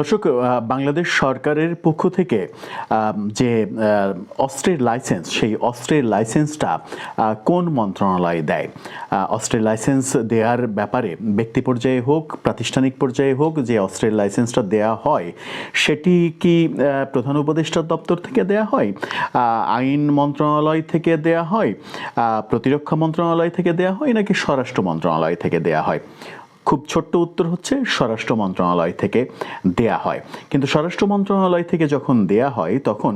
দর্শক বাংলাদেশ সরকারের পক্ষ থেকে যে অস্ত্রের লাইসেন্স সেই অস্ত্রের লাইসেন্সটা কোন মন্ত্রণালয় দেয়? অস্ত্রের লাইসেন্স দেওয়ার ব্যাপারে ব্যক্তি পর্যায়ে হোক, প্রাতিষ্ঠানিক পর্যায়ে হোক, যে অস্ত্রের লাইসেন্সটা দেয়া হয়, সেটি কি প্রধান উপদেষ্টার দপ্তর থেকে দেয়া হয়? আইন মন্ত্রণালয় থেকে দেয়া হয়? প্রতিরক্ষা মন্ত্রণালয় থেকে দেয়া হয়, নাকি স্বরাষ্ট্র মন্ত্রণালয় থেকে দেয়া হয়? খুব ছোট্ট উত্তর হচ্ছে স্বরাষ্ট্র মন্ত্রণালয় থেকে দেয়া হয়। কিন্তু স্বরাষ্ট্র মন্ত্রণালয় থেকে যখন দেয়া হয়, তখন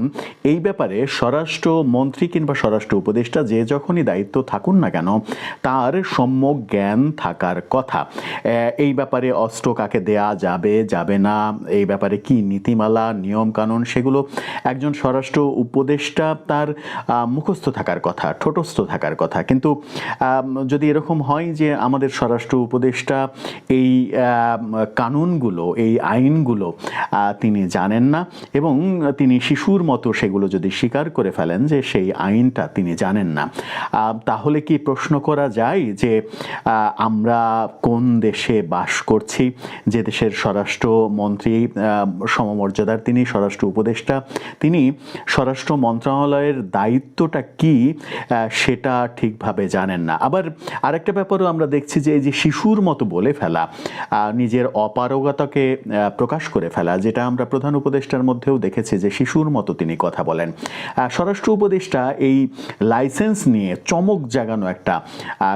এই ব্যাপারে স্বরাষ্ট্র মন্ত্রী কিংবা স্বরাষ্ট্র উপদেষ্টা যে যখনই দায়িত্ব থাকুন না কেন, তার সম্যক জ্ঞান থাকার কথা। এই ব্যাপারে অস্ত্র কাকে দেয়া যাবে যাবে না, এই ব্যাপারে কি নীতিমালা নিয়ম কানুন সেগুলো একজন স্বরাষ্ট্র উপদেষ্টা তার মুখস্থ থাকার কথা, ঠোঁটস্থ থাকার কথা। কিন্তু যদি এরকম হয় যে আমাদের স্বরাষ্ট্র উপদেষ্টা এই কানুনগুলো, এই আইনগুলো তিনি জানেন না এবং তিনি শিশুর মতো সেগুলো যদি স্বীকার করে ফেলেন যে সেই আইনটা তিনি জানেন না। তাহলে কি প্রশ্ন করা যায় যে আমরা কোন দেশে বাস করছি? যে দেশের স্বরাষ্ট্র মন্ত্রী সমমর্যাদার তিনি, স্বরাষ্ট্র উপদেষ্টা তিনি, স্বরাষ্ট্র মন্ত্রণালয়ের দায়িত্বটা কি? সেটা ঠিকভাবে জানেন না। আবার আরেকটা ব্যাপারও আমরা দেখছি যে এই যে শিশুর মতো বলে ফেলা আহ, নিজের অপারগতাকে প্রকাশ করে ফেলা যেটা আমরা প্রধান উপদেষ্টার মধ্যেও দেখেছি যে শিশুর মতো তিনি কথা বলেন। স্বরাষ্ট্র উপদেষ্টা এই লাইসেন্স নিয়ে চমক জাগানো একটা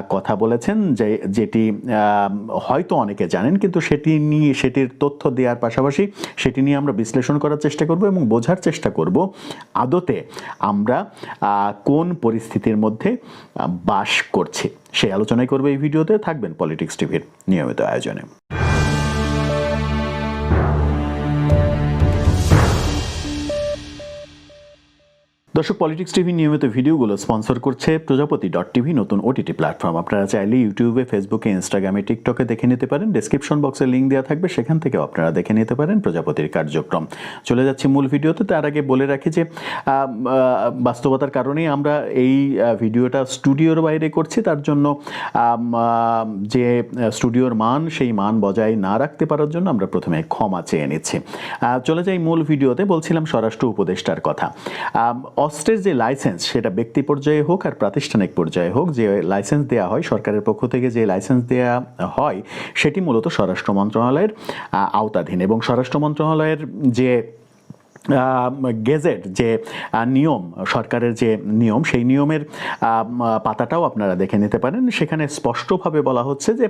কথা বলেছেন যে যেটি হয়তো অনেকে জানেন কিন্তু সেটি নিয়ে সেটির তথ্য দেওয়ার পাশাপাশি সেটি নিয়ে আমরা বিশ্লেষণ করার চেষ্টা করব এবং বোঝার চেষ্টা করব আদতে আমরা কোন পরিস্থিতির মধ্যে বাস করছি। সেই আলোচনাই করবে এই ভিডিওতে থাকবেন পলিটিক্স টিভির নিয়মিত আয়োজনে। দর্শক পলিটিক্স টিভি নিয়মিত ভিডিওগুলো স্পন্সর করছে প্রজাপতি ডট টিভি নতুন ওটিটি প্ল্যাটফর্ম আপনারা চাইলে ইউটিউবে ফেসবুকে ইনস্টাগ্রামে টিকটকে দেখে নিতে পারেন। ডেসক্রিপশন বক্সে লিঙ্ক দেওয়া থাকবে, সেখান থেকেও আপনারা দেখে নিতে পারেন প্রজাপতির কার্যক্রম। চলে যাচ্ছি মূল ভিডিওতে। তার আগে বলে রাখি যে বাস্তবতার কারণেই আমরা এই ভিডিওটা স্টুডিওর বাইরে করছি। তার জন্য যে স্টুডিওর মান, সেই মান বজায় না রাখতে পারার জন্য আমরা প্রথমে ক্ষমা চেয়ে নিচ্ছি। চলে যাই মূল ভিডিওতে। বলছিলাম স্বরাষ্ট্র উপদেষ্টার কথা। অস্ত্রের যে লাইসেন্স সেটা ব্যক্তি পর্যায়ে হোক আর প্রাতিষ্ঠানিক পর্যায়ে হোক, যে লাইসেন্স দেওয়া হয়, সরকারের পক্ষ থেকে যে লাইসেন্স দেওয়া হয়, সেটি মূলত স্বরাষ্ট্র মন্ত্রণালয়ের আওতাধীন। এবং স্বরাষ্ট্র মন্ত্রণালয়ের যে গেজেট যে নিয়ম, সরকারের যে নিয়ম, সেই নিয়মের পাতাটাও আপনারা দেখে নিতে পারেন। সেখানে স্পষ্টভাবে বলা হচ্ছে যে,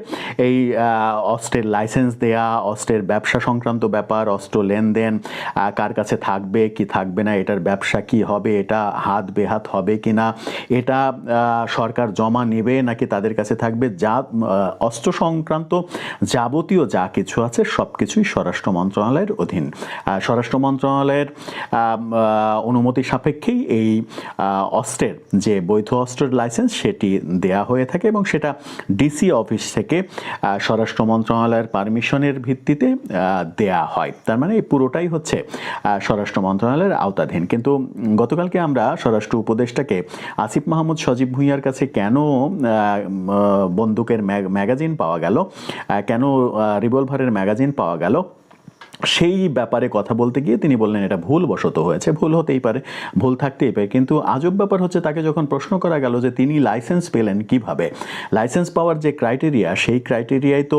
এই অস্ত্রের লাইসেন্স দেয়া, অস্ত্রের ব্যবসা সংক্রান্ত ব্যাপার, অস্ত্র লেনদেন কার কাছে থাকবে, কি থাকবে না, এটার ব্যবসা কি হবে, এটা হাত বেহাত হবে কি না, এটা সরকার জমা নেবে নাকি তাদের কাছে থাকবে, যা অস্ত্র সংক্রান্ত যাবতীয় যা কিছু আছে সব কিছুই স্বরাষ্ট্র মন্ত্রণালয়ের অধীন। স্বরাষ্ট্র মন্ত্রণালয়ের আম, অনুমতি সাপেক্ষেই এই অস্ত্রের যে বৈধ অস্ত্রের লাইসেন্স সেটি দেয়া হয়ে থাকে এবং সেটা ডিসি অফিস থেকে স্বরাষ্ট্র মন্ত্রণালয়ের পারমিশনের ভিত্তিতে দেয়া হয়। তার মানে এই পুরোটাই হচ্ছে স্বরাষ্ট্র মন্ত্রণালয়ের আওতাধীন। কিন্তু গতকালকে আমরা স্বরাষ্ট্র উপদেষ্টাকে আসিফ মাহমুদ সজীব ভুঁইয়ার কাছে কেন বন্দুকের ম্যাগ- ম্যাগাজিন পাওয়া গেল কেন রিভলভারের ম্যাগাজিন পাওয়া গেল সেই ব্যাপারে কথা বলতে গিয়ে তিনি বললেন, এটা ভুল বশত হয়েছে, ভুল হতেই পারে, ভুল থাকতেই পারে। কিন্তু আজব ব্যাপার হচ্ছে তাকে যখন প্রশ্ন করা গেল যে তিনি লাইসেন্স পেলেন কীভাবে, লাইসেন্স পাওয়ার যে ক্রাইটেরিয়া, সেই ক্রাইটেরিয়ায় তো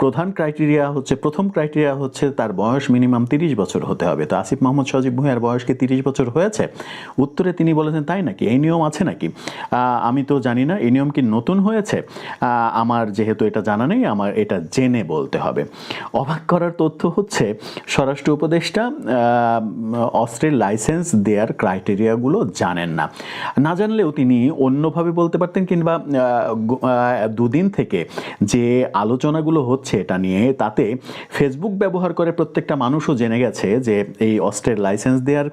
প্রধান ক্রাইটেরিয়া হচ্ছে, প্রথম ক্রাইটেরিয়া হচ্ছে তার বয়স মিনিমাম তিরিশ বছর হতে হবে। তো আসিফ মোহাম্মদ সজিব ভুঁইয়ার বয়স কি তিরিশ বছর হয়েছে? উত্তরে তিনি বলেছেন, তাই নাকি? এই নিয়ম আছে নাকি? আমি তো জানি না, এই নিয়ম কি নতুন হয়েছে? আমার যেহেতু এটা জানা নেই, আমার এটা জেনে বলতে হবে। অবাক করার তথ্য হচ্ছে স্বরাষ্ট্র উপদেষ্টা অস্ত্রের লাইসেন্স দেওয়ার ক্রাইটেরিয়াগুলো জানেন না। না জানলেও তিনি অন্যভাবে বলতে পারতেন কিংবা দুদিন থেকে যে আলোচনাগুলো হচ্ছে এটা নিয়ে, তাতে ফেসবুক ব্যবহার করে প্রত্যেকটা মানুষও জেনে গেছে যে এই অস্ত্রের লাইসেন্স দেওয়ার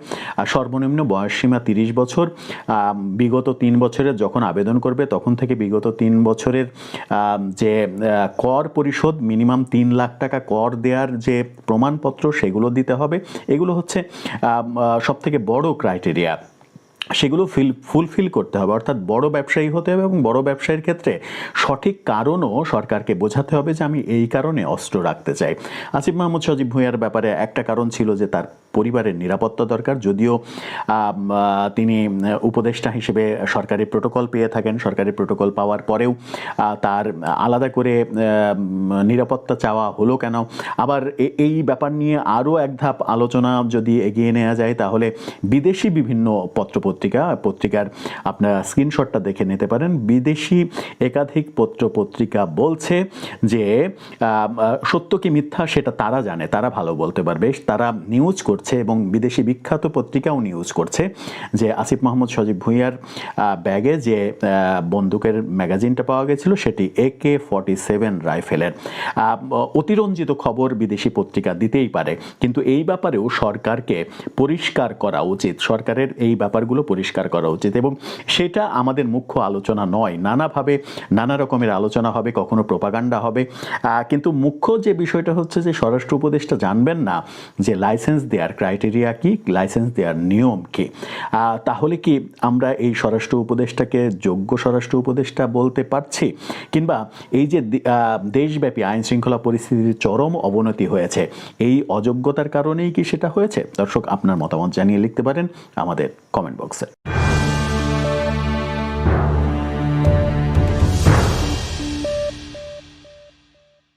সর্বনিম্ন বয়সসীমা তিরিশ বছর। বিগত তিন বছরের যখন আবেদন করবে, তখন থেকে বিগত তিন বছরের যে কর পরিশোধ মিনিমাম তিন লাখ টাকা কর দেওয়ার যে প্রমাণপত্র সেগুলো দিতে হবে। এগুলো হচ্ছে সবথেকে বড় ক্রাইটেরিয়া সেগুলো ফিল ফুলফিল করতে হবে। অর্থাৎ বড় ব্যবসায়ী হতে হবে এবং বড় ব্যবসায়ীর ক্ষেত্রে সঠিক কারণও সরকারকে বোঝাতে হবে যে আমি এই কারণে অস্ত্র রাখতে চাই। আসিফ মাহমুদ সজীব ভূঁইয়ার ব্যাপারে একটা কারণ ছিল যে তার পরিবারের নিরাপত্তা দরকার। যদিও তিনি উপদেষ্টা হিসেবে সরকারি প্রোটোকল পেয়ে থাকেন। সরকারি প্রোটোকল পাওয়ার পরেও তার আলাদা করে নিরাপত্তা চাওয়া হলো কেন? আবার এই ব্যাপার নিয়ে আরও এক ধাপ আলোচনা যদি এগিয়ে নেওয়া যায়, তাহলে বিদেশি বিভিন্ন পত্রপত্রিকা, পত্রিকার আপনারা স্ক্রিনশটটা দেখে নিতে পারেন। বিদেশি একাধিক পত্র পত্রিকা বলছে যে সত্য কি মিথ্যা সেটা তারা জানে, তারা ভালো বলতে পারবে। তারা নিউজ করছে। এবং বিদেশি বিখ্যাত পত্রিকাও নিউজ করছে যে আসিফ মাহমুদ, সজীব ভুঁইয়ার ব্যাগে যে বন্দুকের ম্যাগাজিনটা পাওয়া গেছিল সেটি এ কে ফর্টি সেভেন রাইফেলের অতিরঞ্জিত খবর বিদেশি পত্রিকা দিতেই পারে। কিন্তু এই ব্যাপারেও সরকারকে পরিষ্কার করা উচিত। সরকারের এই ব্যাপারগুলো পরিষ্কার করা উচিত এবং সেটা আমাদের মুখ্য আলোচনা নয়। নানাভাবে নানা রকমের আলোচনা হবে, কখনো প্রপাগান্ডা হবে। কিন্তু মুখ্য যে বিষয়টা হচ্ছে যে স্বরাষ্ট্র উপদেষ্টা জানবেন না যে লাইসেন্স দেওয়ার ক্রাইটেরিয়া কি? লাইসেন্স দেওয়ার নিয়ম কি? তাহলে কি আমরা এই স্বরাষ্ট্র উপদেষ্টাকে যোগ্য স্বরাষ্ট্র উপদেষ্টা বলতে পারছি? কিংবা এই যে দেশব্যাপী আইন শৃঙ্খলা পরিস্থিতির চরম অবনতি হয়েছে, এই অযোগ্যতার কারণেই কি সেটা হয়েছে? দর্শক, আপনার মতামত জানিয়ে লিখতে পারেন আমাদের কমেন্ট বক্সে